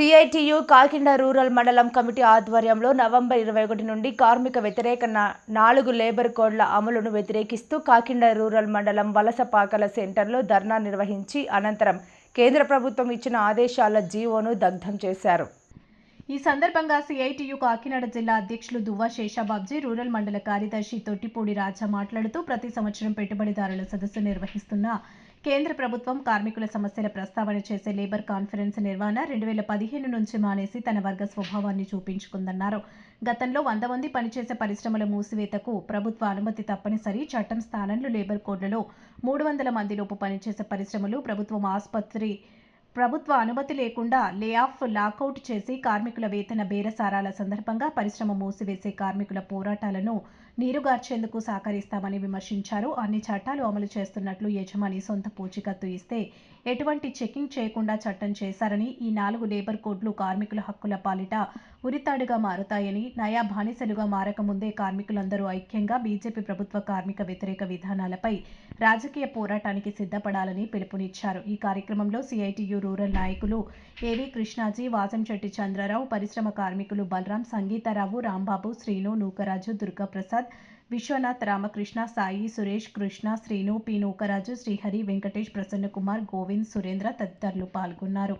CITU Kakinada rural మండలం committee ఆధ్వర్యంలో November ఇరవై ఒకటి నుండి కార్మిక వ్యతిరేక నాలుగు లేబర్ కోడ్ల అమలును వ్యతిరేకిస్తూ కాకిండ రూరల్ మండలం వలసపాకల సెంటర్లో ధర్నా నిర్వహించి అనంతరం కేంద్ర ప్రభుత్వం ఇచ్చిన ఆదేశాల జీవోను దగ్ధం చేశారు. ఈ సందర్భంగా సిఐటియు కాకినాడ జిల్లా అధ్యక్షులు దువ్వా శేషాబాబ్జీ రూరల్ మండల కార్యదర్శి తొట్టిపూడి రాజా మాట్లాడుతూ ప్రతి సంవత్సరం పెట్టుబడిదారుల సదస్సు నిర్వహిస్తున్న కేంద్ర ప్రభుత్వం కార్మికుల సమస్యల ప్రస్తావన చేసే లేబర్ కాన్ఫరెన్స్ నిర్వహణ రెండు వేల పదిహేను నుంచి మానేసి తన వర్గ స్వభావాన్ని చూపించుకుందన్నారు. గతంలో వంద మంది పనిచేసే పరిశ్రమల మూసివేతకు ప్రభుత్వ అనుమతి తప్పనిసరి చట్టం స్థానంలో లేబర్ కోడ్లలో మూడు వందల మందిలోపు పనిచేసే పరిశ్రమలు ప్రభుత్వం ఆసుపత్రి ప్రభుత్వ అనుమతి లేకుండా లే ఆఫ్ లాకౌట్ చేసి కార్మికుల వేతన బేరసారాల సందర్భంగా పరిశ్రమ మూసివేసే కార్మికుల పోరాటాలను నీరుగార్చేందుకు సహకరిస్తామని విమర్శించారు. అన్ని చట్టాలు అమలు చేస్తున్నట్లు యజమాని సొంత పూచికత్తు ఇస్తే ఎటువంటి చెకింగ్ చేయకుండా చట్టం చేశారని ఈ నాలుగు లేబర్ కోడ్లు కార్మికుల హక్కుల పాలిట ఉరితాడుగా మారుతాయని నయా బానిసలుగా మారకముందే కార్మికులందరూ ఐక్యంగా బీజేపీ ప్రభుత్వ కార్మిక వ్యతిరేక విధానాలపై రాజకీయ పోరాటానికి సిద్ధపడాలని పిలుపునిచ్చారు. ఈ కార్యక్రమంలో సిఐటియు రూరల్ నాయకులు ఏవి కృష్ణాజీ వాసంశెట్టి చంద్రరావు పరిశ్రమ కార్మికులు బలరాం సంగీతారావు రాంబాబు శ్రీను నూకరాజు దుర్గాప్రసాద్ విశ్వనాథ్ రామకృష్ణ సాయి సురేష్ కృష్ణ శ్రీను పి. నూకరాజు శ్రీహరి వెంకటేష్ ప్రసన్నకుమార్ గోవింద్ సురేంద్ర తదితరులు పాల్గొన్నారు.